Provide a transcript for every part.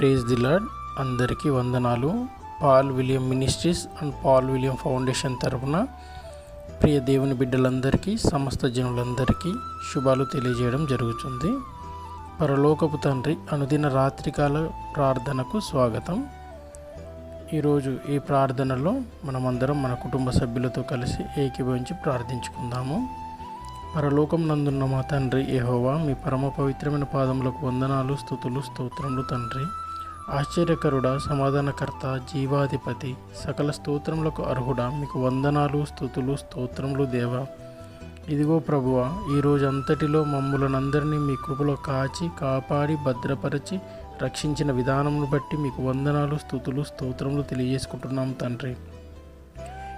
Praise the lord అందరికీ వందనాలు. Paul William ministries and Paul William foundation తరఫున ప్రియ దేవుని బిడ్డలందరికీ సమస్త జనులందరికీ శుభాలు తెలియజేయడం జరుగుతుంది. పరలోకపు తండ్రి అనుదిన రాత్రికాల ప్రార్థనకు స్వాగతం. ఈరోజు ఈ ప్రార్థనలో మనమందరం మన కుటుంబ సభ్యులతో కలిసి ఏకీభవించి ప్రార్థించుకుందాము. పరలోకం నందున్న మా తండ్రి ఏహోవా మీ పరమ పవిత్రమైన పాదములకు వందనాలు స్థుతులు స్తోత్రములు తండ్రి. ఆశ్చర్యకరుడ సమాధానకర్త జీవాధిపతి సకల స్తోత్రములకు అర్హుడా. మీకు వందనాలు స్థుతులు స్తోత్రములు దేవా. ఇదిగో ప్రభువ ఈరోజు అంతటిలో మమ్ములనందరినీ మీ కృపలో కాచి కాపాడి భద్రపరిచి రక్షించిన విధానమును బట్టి మీకు వందనాలు స్థుతులు స్తోత్రములు తెలియజేసుకుంటున్నాం తండ్రి.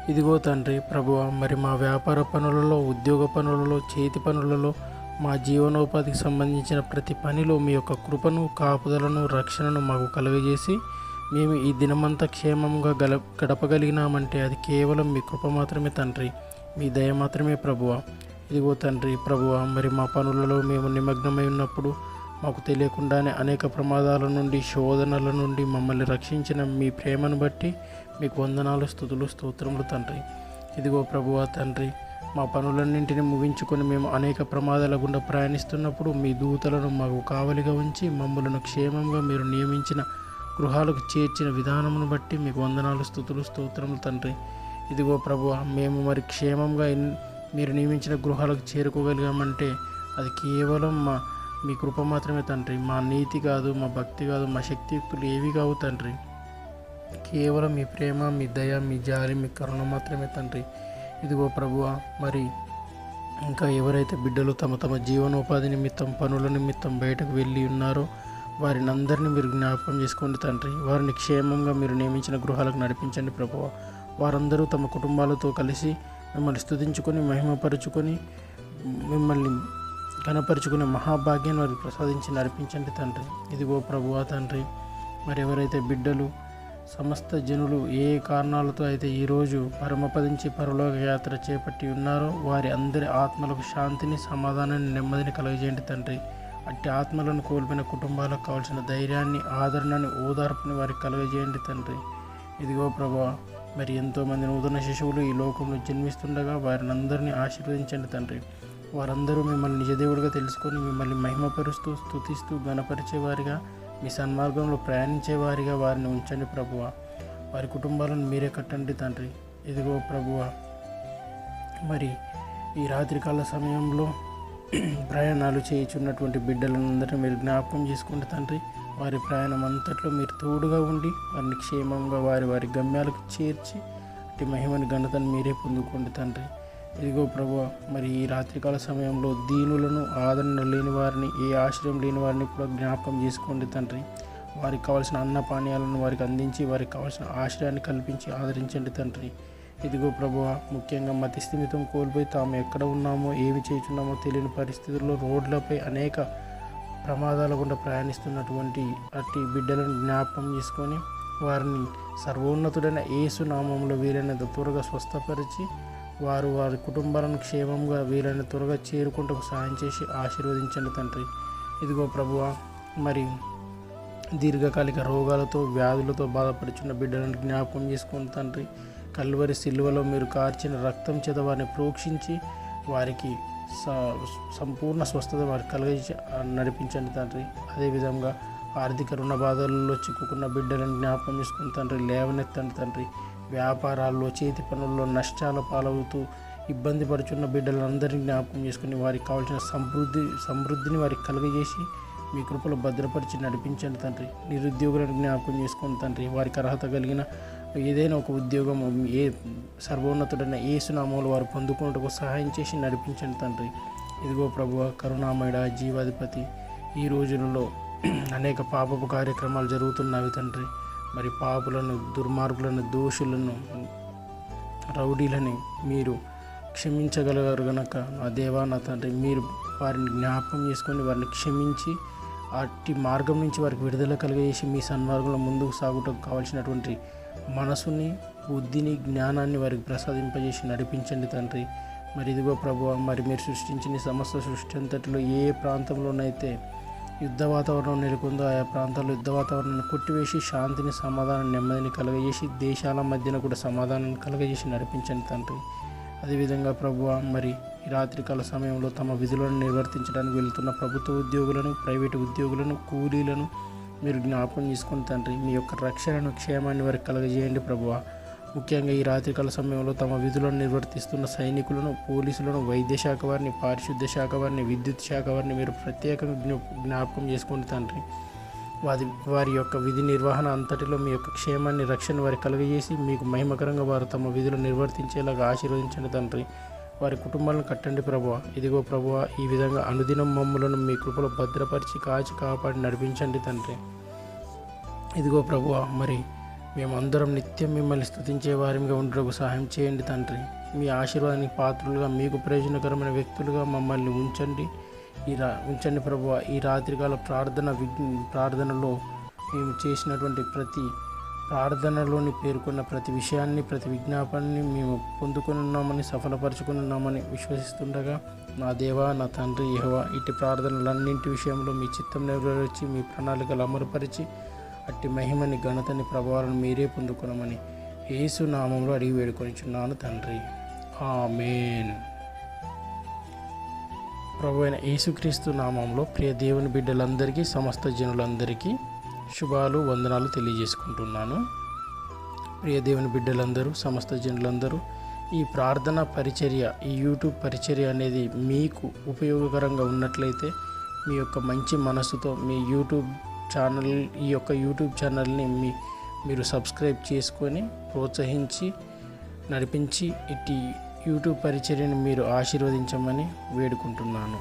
ఇదిగో తండ్రి ప్రభువ మరి మా వ్యాపార పనులలో ఉద్యోగ పనులలో చేతి పనులలో మా జీవనోపాధికి సంబంధించిన ప్రతి పనిలో మీ యొక్క కృపను కాపుదలను రక్షణను మాకు కలుగజేసి మేము ఈ దినమంతా క్షేమంగా గల గడపగలిగినామంటే అది కేవలం మీ కృప మాత్రమే తండ్రి. మీ దయ మాత్రమే ప్రభువ. ఇదిగో తండ్రి ప్రభువ మరి మా పనులలో మేము నిమగ్నమై ఉన్నప్పుడు మాకు తెలియకుండానే అనేక ప్రమాదాల నుండి శోధనల నుండి మమ్మల్ని రక్షించిన మీ ప్రేమను బట్టి మీకు వందనాలు స్థుతులు స్తోత్రములు తండ్రి. ఇదిగో ప్రభువ తండ్రి మా పనులన్నింటినీ ముగించుకొని మేము అనేక ప్రమాదాల గుండా ప్రయాణిస్తున్నప్పుడు మీ దూతలను మాకు కావలిగా ఉంచి మమ్మలను క్షేమంగా మీరు నియమించిన గృహాలకు చేర్చిన విధానమును బట్టి మీకు వందనాలు స్థుతులు స్తోత్రములు తండ్రి. ఇదిగో ప్రభువ మేము మరి క్షేమంగా మీరు నియమించిన గృహాలకు చేరుకోగలిగామంటే అది కేవలం మా మీ కృప మాత్రమే తండ్రి. మా నీతి కాదు మా భక్తి కాదు మా శక్తియుక్తులు ఏవి కావు తండ్రి. కేవలం మీ ప్రేమ మీ దయ మీ జాలి మీ కరుణ మాత్రమే తండ్రి. ఇదిగో ప్రభువ మరి ఇంకా ఎవరైతే బిడ్డలు తమ తమ జీవనోపాధి నిమిత్తం పనుల నిమిత్తం బయటకు వెళ్ళి ఉన్నారో వారిని అందరినీ మీరు జ్ఞాపకం చేసుకోండి తండ్రి. వారిని క్షేమంగా మీరు నియమించిన గృహాలకు నడిపించండి ప్రభువ వారందరూ తమ కుటుంబాలతో కలిసి మిమ్మల్ని స్థుతించుకొని మహిమపరుచుకొని మిమ్మల్ని కనపరుచుకునే మహాభాగ్యాన్ని వారికి ప్రసాదించి నడిపించండి తండ్రి. ఇదిగో ప్రభువా తండ్రి మరి ఎవరైతే బిడ్డలు సమస్త జనులు ఏ కారణాలతో అయితే ఈరోజు పరమపదించి పరలోక యాత్ర చేపట్టి ఉన్నారో వారి అందరి ఆత్మలకు శాంతిని సమాధానాన్ని నెమ్మదిని కలుగజేయండి తండ్రి. అట్టి ఆత్మలను కోల్పోయిన కుటుంబాలకు కావాల్సిన ధైర్యాన్ని ఆదరణని ఓదార్పుని వారికి కలుగజేయండి తండ్రి. ఇదిగో ప్రభా మరి ఎంతోమంది నూతన శిశువులు ఈ లోకంలో జన్మిస్తుండగా వారిని అందరినీ ఆశీర్వదించండి తండ్రి. వారందరూ మిమ్మల్ని నిజదేవుడిగా తెలుసుకొని మిమ్మల్ని మహిమపరుస్తూ స్తుతిస్తూ గణపరిచేవారిగా మీ సన్మార్గంలో ప్రయాణించేవారిగా వారిని ఉంచండి ప్రభువ. వారి కుటుంబాలను మీరే కట్టండి తండ్రి. ఇదిగో ప్రభువ. మరి ఈ రాత్రికాల సమయంలో ప్రయాణాలు చేయుచున్నటువంటి బిడ్డలందరినీ మీరు జ్ఞాపకం చేసుకోండి తండ్రి వారి ప్రయాణం అంతట్లో మీరు తోడుగా ఉండి వారిని క్షేమంగా వారి వారి గమ్యాలకు చేర్చి అట్టి మహిమని ఘనతను మీరే పొందుకోండి తండ్రి. ఇదిగో ప్రభు మరి ఈ రాత్రికాల సమయంలో దీనులను ఆదరణ లేని వారిని ఏ ఆశ్రయం లేని వారిని కూడా జ్ఞాపకం చేసుకోండి తండ్రి. వారికి కావాల్సిన అన్న పానీయాలను వారికి అందించి వారికి కావాల్సిన ఆశ్రయాన్ని కల్పించి ఆదరించండి తండ్రి. ఇదిగో ప్రభువ ముఖ్యంగా మతి స్థిమితం కోల్పోయి తాము ఎక్కడ ఉన్నామో ఏమి చేస్తున్నామో తెలియని పరిస్థితుల్లో రోడ్లపై అనేక ప్రమాదాల గుండా ప్రయాణిస్తున్నటువంటి అట్టి బిడ్డలను జ్ఞాపకం చేసుకొని వారిని సర్వోన్నతుడైన యేసు నామంలో వీలైనంత త్వరగా స్వస్థపరిచి వారు వారి కుటుంబాలను క్షేమంగా వీలైన త్వరగా చేరుకుంటూ సహాయం చేసి ఆశీర్వదించండి తండ్రి. ఇదిగో ప్రభువ మరి దీర్ఘకాలిక రోగాలతో వ్యాధులతో బాధపడుచున్న బిడ్డలను జ్ఞాపకం చేసుకుని తండ్రి కల్వరి సిల్వలో మీరు కార్చిన రక్తం చేత వారిని ప్రోక్షించి వారికి స- సంపూర్ణ స్వస్థత వారికి కలిగించి నడిపించండి తండ్రి. అదేవిధంగా ఆర్థిక రుణ బాధల్లో చిక్కుకున్న బిడ్డలను జ్ఞాపకం చేసుకుని తండ్రి లేవనెత్తండి తండ్రి. వ్యాపారాల్లో చేతి పనుల్లో నష్టాల పాలవుతూ ఇబ్బంది పడుచున్న బిడ్డలందరినీ జ్ఞాపకం చేసుకుని వారికి కావాల్సిన సమృద్ధి సమృద్ధిని వారికి కలుగజేసి మీ కృపలో భద్రపరిచి నడిపించండి తండ్రి. నిరుద్యోగులను జ్ఞాపకం చేసుకుని తండ్రి వారికి అర్హత కలిగిన ఏదైనా ఒక ఉద్యోగం ఏ సర్వోన్నతుడైన ఏ సునామాలు వారు పొందుకున్నట్టుకు సహాయం చేసి నడిపించండి తండ్రి. ఇదిగో ప్రభు కరుణామయుడ జీవాధిపతి ఈ రోజులలో అనేక పాపపు కార్యక్రమాలు జరుగుతున్నవి తండ్రి. మరి పాపులను దుర్మార్గులను దోషులను రౌడీలని మీరు క్షమించగలగారు గనక. నా దేవా నా తండ్రి మీరు వారిని జ్ఞాపకం చేసుకొని వారిని క్షమించి అట్టి మార్గం నుంచి వారికి విడుదల కలిగజేసి మీ సన్మార్గంలో ముందుకు సాగుటకు కావాల్సినటువంటి మనసుని బుద్ధిని జ్ఞానాన్ని వారికి ప్రసాదింపజేసి నడిపించండి తండ్రి. మరి ఇదిగో ప్రభు మరి మీరు సృష్టించిన సమస్త సృష్టి అంతటిలో ఏ ప్రాంతంలోనైతే యుద్ధ వాతావరణం నెలకొందో ఆయా ప్రాంతాల్లో యుద్ధ వాతావరణాన్ని కొట్టివేసి శాంతిని సమాధానం నెమ్మదిని కలగజేసి దేశాల మధ్యన కూడా సమాధానాన్ని కలగజేసి నడిపించండి తండ్రి. అదేవిధంగా ప్రభువ మరి ఈ రాత్రికాల సమయంలో తమ విధులను నిర్వర్తించడానికి వెళ్తున్న ప్రభుత్వ ఉద్యోగులను ప్రైవేటు ఉద్యోగులను కూలీలను మీరు జ్ఞాపకం చేసుకుని తండ్రి మీ యొక్క రక్షణను క్షేమాన్ని వారికి కలగజేయండి ప్రభువా. ముఖ్యంగా ఈ రాత్రికాల సమయంలో తమ విధులను నిర్వర్తిస్తున్న సైనికులను పోలీసులను వైద్య శాఖ వారిని పారిశుద్ధ్య శాఖ వారిని విద్యుత్ శాఖ వారిని మీరు ప్రత్యేకంగా జ్ఞాపకం చేసుకోండి తండ్రి. వారి వారి యొక్క విధి నిర్వహణ అంతటిలో మీ యొక్క క్షేమాన్ని రక్షణ వారి కలుగజేసి మీకు మహిమకరంగా వారు తమ విధులు నిర్వర్తించేలాగా ఆశీర్వదించండి తండ్రి. వారి కుటుంబాలను కట్టండి ప్రభువ. ఇదిగో ప్రభువ ఈ విధంగా అనుదినం మమ్ములను మీ కృపలో భద్రపరిచి కాచి కాపాడి నడిపించండి తండ్రి. ఇదిగో ప్రభువ మరి మేమందరం నిత్యం మిమ్మల్ని స్థుతించే వారిగా ఉండటకు సహాయం చేయండి తండ్రి. మీ ఆశీర్వాదానికి పాత్రులుగా మీకు ప్రయోజనకరమైన వ్యక్తులుగా మమ్మల్ని ఉంచండి. ఈ రా ఉంచండి ప్రభు. ఈ రాత్రికాల ప్రార్థన విజ్ఞ ప్రార్థనలో మేము చేసినటువంటి ప్రతి ప్రార్థనలోని పేర్కొన్న ప్రతి విషయాన్ని ప్రతి విజ్ఞాపనని మేము పొందుకొని ఉన్నామని సఫలపరుచుకుని ఉన్నామని విశ్వసిస్తుండగా నా దేవా నా తండ్రి యెహోవా ఇటు ప్రార్థనలన్నింటి విషయంలో మీ చిత్తం నెరవేర్చి మీ ప్రణాళికలు అమలుపరిచి అట్టి మహిమని ఘనతని ప్రభావాలను మీరే పొందుకునమని యేసు నామంలో అడిగి వేడుకొనిచున్నాను తండ్రి. ఆమెన్. ప్రభు అయిన యేసుక్రీస్తు నామంలో ప్రియ దేవుని బిడ్డలందరికీ సమస్త జనులందరికీ శుభాలు వందనాలు తెలియజేసుకుంటున్నాను. ప్రియ దేవుని బిడ్డలందరూ సమస్త జనులందరూ ఈ ప్రార్థన పరిచర్య ఈ యూట్యూబ్ పరిచర్య అనేది మీకు ఉపయోగకరంగా ఉన్నట్లయితే మీ యొక్క మంచి మనసుతో మీ యూట్యూబ్ ఛానల్ ఈ యొక్క యూట్యూబ్ ఛానల్ని మీ మీరు సబ్స్క్రైబ్ చేసుకొని ప్రోత్సహించి నడిపించి ఇట్టి యూట్యూబ్ పరిచర్యను మీరు ఆశీర్వదించమని వేడుకుంటున్నాను.